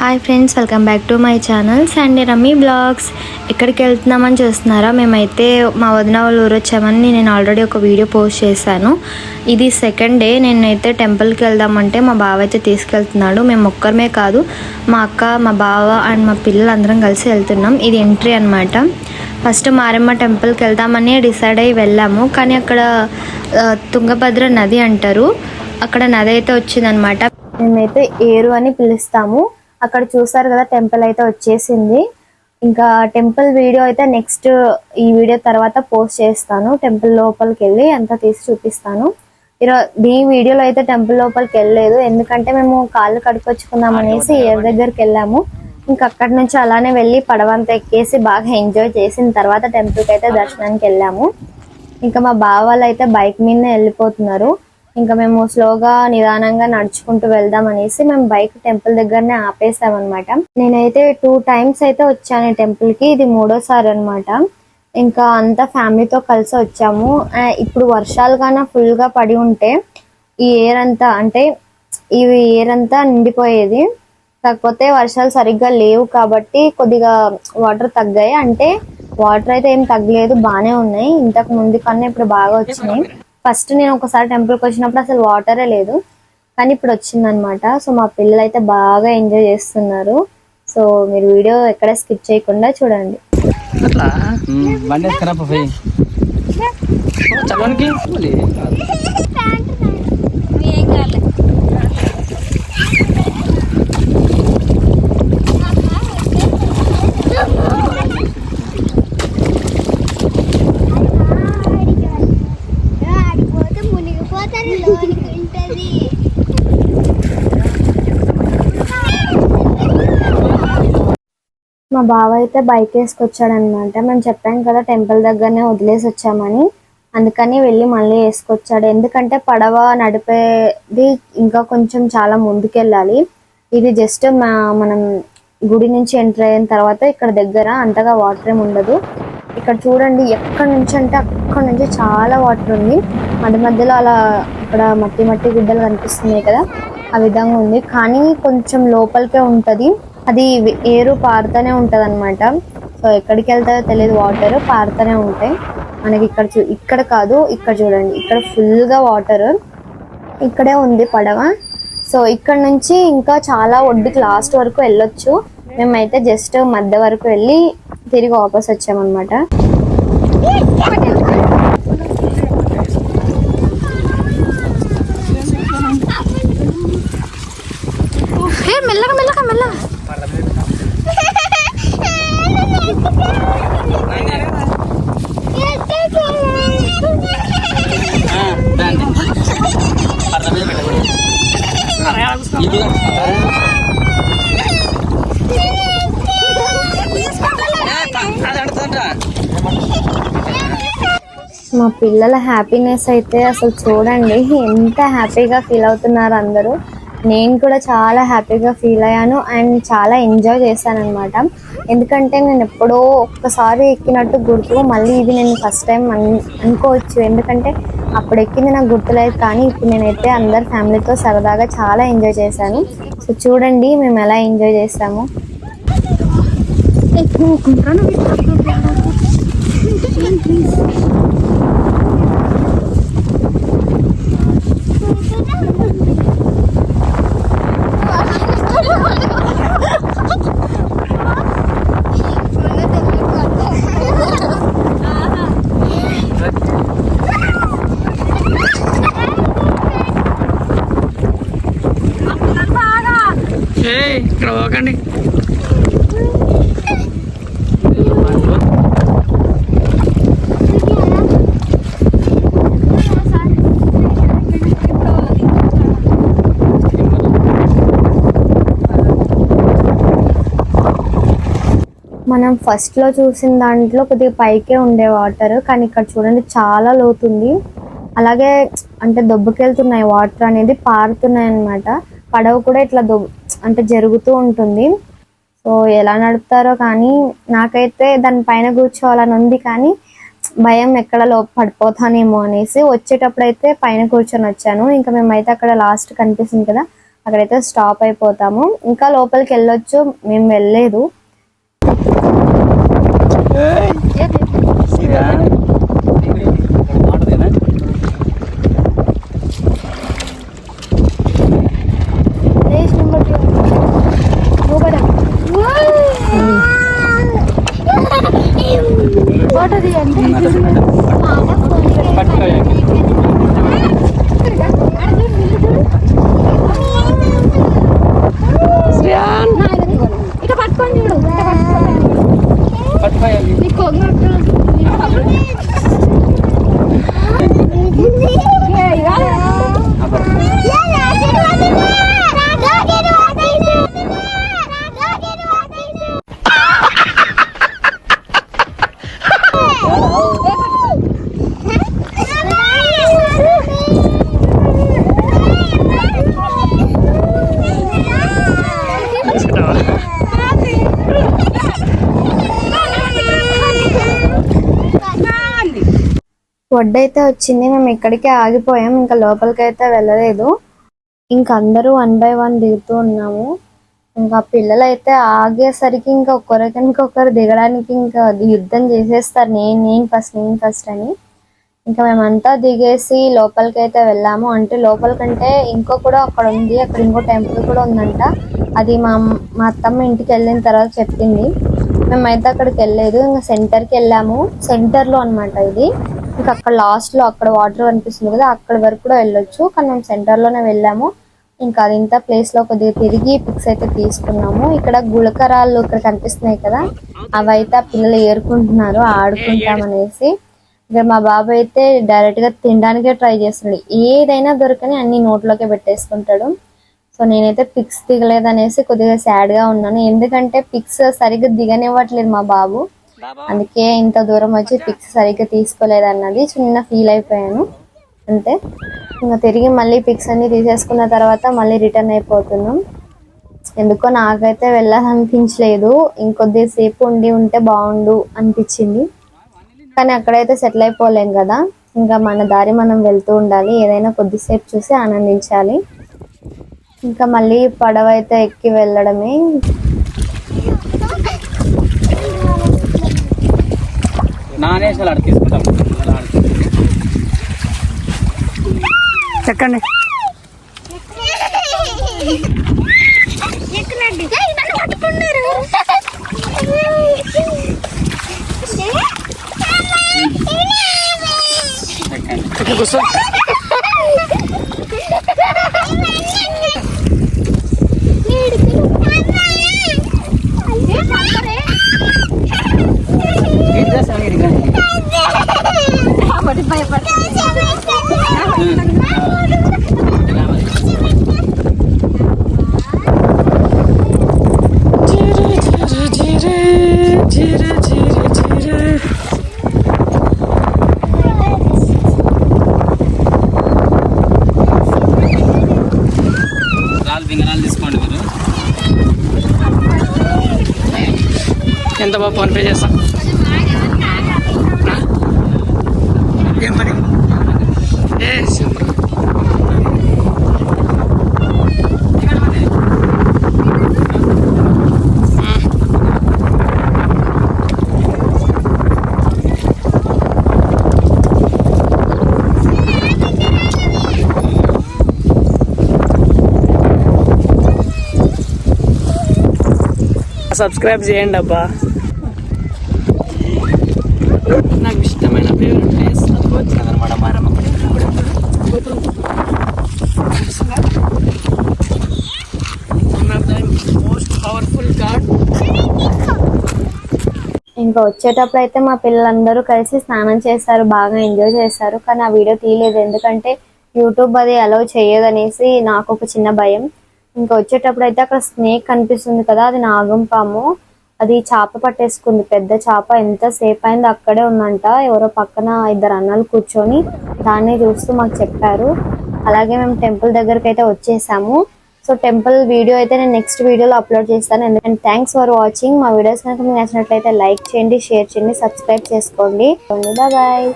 Hi friends welcome back to my channel Sunday rummy vlogs ఎక్కడికి వెళ్తున్నామని చూస్తున్నారా? మేమైతే మా వదిన వాళ్ళు ఊరు వచ్చామని నేను ఆల్రెడీ ఒక వీడియో పోస్ట్ చేశాను. ఇది సెకండ్ డే నేనైతే టెంపుల్కి వెళ్దామంటే మా బావ అయితే తీసుకెళ్తున్నాడు. మేము ఒక్కరమే కాదు మా అక్క మా బావ అండ్ మా పిల్లలు అందరం కలిసి వెళ్తున్నాం. ఇది ఎంట్రీ అనమాట ఫస్ట్ మారమ్మ టెంపుల్కి వెళ్దామని డిసైడ్ అయ్యి వెళ్ళాము. కానీ అక్కడ తుంగభద్ర నది అంటారు. అక్కడ నది అయితే వచ్చిందనమాట మేమైతే ఏరు అని పిలుస్తాము. అక్కడ చూసారు కదా టెంపుల్ అయితే వచ్చేసింది. ఇంకా టెంపుల్ వీడియో అయితే నెక్స్ట్ ఈ వీడియో తర్వాత పోస్ట్ చేస్తాను. టెంపుల్ లోపలికి వెళ్ళి అంతా తీసి చూపిస్తాను. ఈరోజు ఈ వీడియోలో అయితే టెంపుల్ లోపలికి వెళ్ళలేదు ఎందుకంటే మేము కాళ్ళు కడుకొచ్చుకుందాం అనేసి ఏరు దగ్గరికి వెళ్ళాము ఇంకా అక్కడి నుంచి అలానే వెళ్ళి పడవంతా ఎక్కేసి బాగా ఎంజాయ్ చేసిన తర్వాత టెంపుల్కి అయితే దర్శనానికి వెళ్ళాము. ఇంకా మా బావ వాళ్ళు అయితే బైక్ మీదనే వెళ్ళిపోతున్నారు. ఇంకా మేము స్లోగా నిదానంగా నడుచుకుంటూ వెళ్దాం అనేసి మేము బైక్ టెంపుల్ దగ్గరనే ఆపేసాం అనమాట నేనైతే టూ టైమ్స్ అయితే వచ్చాను టెంపుల్కి. ఇది మూడోసారి అన్నమాట. ఇంకా అంతా ఫ్యామిలీతో కలిసి వచ్చాము. ఇప్పుడు వర్షాలు కన్నా ఫుల్గా పడి ఉంటే ఈ ఎయిర్ అంతా అంటే ఈ ఎయిర్ అంతా నిండిపోయేది. కాకపోతే వర్షాలు సరిగ్గా లేవు కాబట్టి కొద్దిగా వాటర్ తగ్గాయి. అంటే వాటర్ అయితే ఏం తగ్గలేదు బానే ఉన్నాయి. ఇంతకు ముందు కన్నా ఇప్పుడు బాగా వచ్చినాయి. ఫస్ట్ నేను ఒకసారి టెంపుల్కి వచ్చినప్పుడు అసలు వాటరే లేదు. కానీ ఇప్పుడు వచ్చిందనమాట సో మా పిల్లలు అయితే బాగా ఎంజాయ్ చేస్తున్నారు. సో మీరు వీడియో ఎక్కడ స్కిప్ చేయకుండా చూడండి. బండి మా బావ అయితే బైక్ వేసుకొచ్చాడనమాట. మేము చెప్పాం కదా టెంపుల్ దగ్గరనే వదిలేసి వచ్చామని. అందుకని వెళ్ళి మళ్ళీ వేసుకొచ్చాడు. ఎందుకంటే పడవ నడిపేది ఇంకా కొంచెం చాలా ముందుకెళ్ళాలి. ఇది జస్ట్ మా మనం గుడి నుంచి ఎంటర్ అయిన తర్వాత ఇక్కడ దగ్గర అంతగా వాటర్ ఏమి ఉండదు. ఇక్కడ చూడండి ఎక్కడి నుంచి అంటే అక్కడ నుంచి చాలా వాటర్ ఉంది. మధ్య మధ్యలో అలా ఇక్కడ మట్టి మట్టి గుడ్డలు కనిపిస్తున్నాయి కదా ఆ విధంగా ఉంది. కానీ కొంచెం లోపలికే ఉంటుంది. అది ఏరు పారుతూనే ఉంటుంది అనమాట సో ఎక్కడికి వెళ్తాయో తెలియదు వాటర్ పారుతూనే ఉంటాయి. మనకి ఇక్కడ చూ ఇక్కడ కాదు ఇక్కడ చూడండి. ఇక్కడ ఫుల్గా వాటర్ ఇక్కడే ఉంది పడవ. సో ఇక్కడ నుంచి ఇంకా చాలా ఒడ్డుకి లాస్ట్ వరకు వెళ్ళొచ్చు. మేమైతే జస్ట్ మధ్య వరకు వెళ్ళి తిరిగి వాపస్ వచ్చామన్నమాట మెల్లగా మెల్లగా మెల్లగా బండి పర్ల మీద పెట్టకూడదు ఇది అది అడుగుతుంటా మా పిల్లల హ్యాపీనెస్ అయితే అసలు చూడండి ఎంత హ్యాపీగా ఫీల్ అవుతున్నారు అందరూ. నేను కూడా చాలా హ్యాపీగా ఫీల్ అయ్యాను అండ్ చాలా ఎంజాయ్ చేశాను అనమాట ఎందుకంటే నేను ఎప్పుడో ఒక్కసారి ఎక్కినట్టు గుర్తు మళ్ళీ ఇది నేను ఫస్ట్ టైం అనుకోవచ్చు. ఎందుకంటే అప్పుడు ఎక్కింది నాకు గుర్తులేదు కానీ ఇప్పుడు నేనైతే అందరు ఫ్యామిలీతో సరదాగా చాలా ఎంజాయ్ చేశాను. సో చూడండి మేము ఎలా ఎంజాయ్ చేసాము ఏయ్ ఇక్కడ పోకండి. మనం ఫస్ట్లో చూసిన దాంట్లో కొద్దిగా పైకే ఉండే వాటర్ కానీ ఇక్కడ చూడండి చాలా లోతుంది. అలాగే అంటే దొబ్బకెళ్తున్నాయి వాటర్ అనేది పారుతున్నాయి అన్నమాట పడవ కూడా ఇట్లా దొబ్బ అంటే జరుగుతూ ఉంటుంది. సో ఎలా నడుపుతారో కానీ నాకైతే దానిపైన కూర్చోవాలని ఉంది కానీ భయం ఎక్కడ లో పడిపోతానేమో అనేసి వచ్చేటప్పుడు అయితే పైన కూర్చొని వచ్చాను. ఇంకా మేమైతే అక్కడ లాస్ట్ కనిపిస్తుంది కదా అక్కడైతే స్టాప్ అయిపోతాము. ఇంకా లోపలికి వెళ్ళొచ్చు మేము వెళ్ళలేదు. Yang. వడ్డైతే వచ్చింది మేము ఇక్కడికే ఆగిపోయాం ఇంకా లోపలికి అయితే వెళ్ళలేదు. ఇంకా అందరూ వన్ బై వన్ దిగుతూ ఉన్నాము. ఇంకా పిల్లలు అయితే ఆగేసరికి ఇంకా ఒకరికి ఇంకొకరు దిగడానికి ఇంకా యుద్ధం చేసేస్తారు నేను నేను ఫస్ట్ నేను ఫస్ట్ అని. ఇంకా మేమంతా దిగేసి లోపలికి అయితే వెళ్ళాము. అంటే లోపలికంటే ఇంకో కూడా అక్కడ ఉంది అక్కడ ఇంకో టెంపుల్ కూడా ఉందంట. అది మా మా అత్తమ్మ ఇంటికి వెళ్ళిన తర్వాత చెప్పింది. మేమైతే అక్కడికి వెళ్ళలేదు ఇంకా సెంటర్కి వెళ్ళాము. సెంటర్లో అన్నమాట ఇది. ఇంకా అక్కడ లాస్ట్లో అక్కడ వాటర్ కనిపిస్తుంది కదా అక్కడ వరకు కూడా వెళ్ళొచ్చు. కానీ మేము సెంటర్లోనే వెళ్ళాము. ఇంకా అది ఇంత ప్లేస్లో కొద్దిగా తిరిగి పిక్స్ అయితే తీసుకున్నాము. ఇక్కడ గుళకరాళ్ళు ఇక్కడ కనిపిస్తున్నాయి కదా అవి అయితే ఆ పిల్లలు ఏరుకుంటున్నారు ఆడుకుంటామనేసి ఇక్కడ మా బాబు అయితే డైరెక్ట్గా తినడానికే ట్రై చేస్తున్నాడు. ఏదైనా దొరకని అన్ని నోట్లోకే పెట్టేసుకుంటాడు. సో నేనైతే పిక్స్ దిగలేదనేసి కొద్దిగా సాడ్గా గా ఉన్నాను. ఎందుకంటే పిక్స్ సరిగ్గా దిగనివ్వట్లేదు మా బాబు. అందుకే ఇంత దూరం వచ్చి పిక్స్ సరిగ్గా తీసుకోలేదన్నది చిన్న ఫీల్ అయిపోయాను. అంతే. ఇంకా తిరిగి మళ్ళీ పిక్స్ అన్ని తీసేసుకున్న తర్వాత మళ్ళీ రిటర్న్ అయిపోతున్నాం. ఎందుకో నాకైతే వెళ్ళాలనిపించలేదు. ఇంకొద్దిసేపు ఉండి ఉంటే బాగుండు అనిపించింది. కానీ అక్కడైతే సెటిల్ అయిపోలేం కదా. ఇంకా మన దారి మనం వెళ్తూ ఉండాలి. ఏదైనా కొద్దిసేపు చూసి ఆనందించాలి. ఇంకా మళ్ళీ పడవ అయితే ఎక్కి వెళ్ళడమే. నానేసాలు ఆడ తీసుకుంటాం. అలా ఆడ. చెక్కండి కూర్చో ఏం చేస్తావు ఈడికి రా. ఎలా మరి? రాళ్ళు బింగరాలు తీసుకోండి మీరు ఎంత బాగా ఫోన్ పే చేస్తాం ఏం పని ఏ సింపుల్ సబ్స్క్రైబ్ చేయండి అబ్బా. నాకు ఇష్టమైన ఫేవరెట్ ప్లేస్ అనమాట Maramma one of the most powerful god ఇంకా వచ్చేటప్పుడు అయితే మా పిల్లలందరూ కలిసి స్నానం చేశారు బాగా ఎంజాయ్ చేశారు. కానీ ఆ వీడియో తీయలేదు. ఎందుకంటే యూట్యూబ్ అది అలౌ చేయదనేసి నాకు ఒక చిన్న భయం. ఇంకా వచ్చేటప్పుడు అయితే అక్కడ స్నేక్ కనిపిస్తుంది కదా అది నాగం పాము. అది చేప పట్టేసుకుంది. పెద్ద చేప ఎంత సేపు అయింది అక్కడే ఉందంట. ఎవరో పక్కన ఇద్దరు అన్నలు కూర్చొని దాన్ని చూస్తూ మాకు చెప్పారు. అలాగే మేము టెంపుల్ దగ్గరికి అయితే వచ్చేసాము. సో టెంపుల్ వీడియో అయితే నేను నెక్స్ట్ వీడియోలో అప్లోడ్ చేస్తాను. ఎందుకంటే థ్యాంక్స్ ఫర్ వాచింగ్ మా వీడియోస్ కనుక మీకు నచ్చినట్లయితే లైక్ చేయండి షేర్ చేయండి సబ్స్క్రైబ్ చేసుకోండి. బాయ్.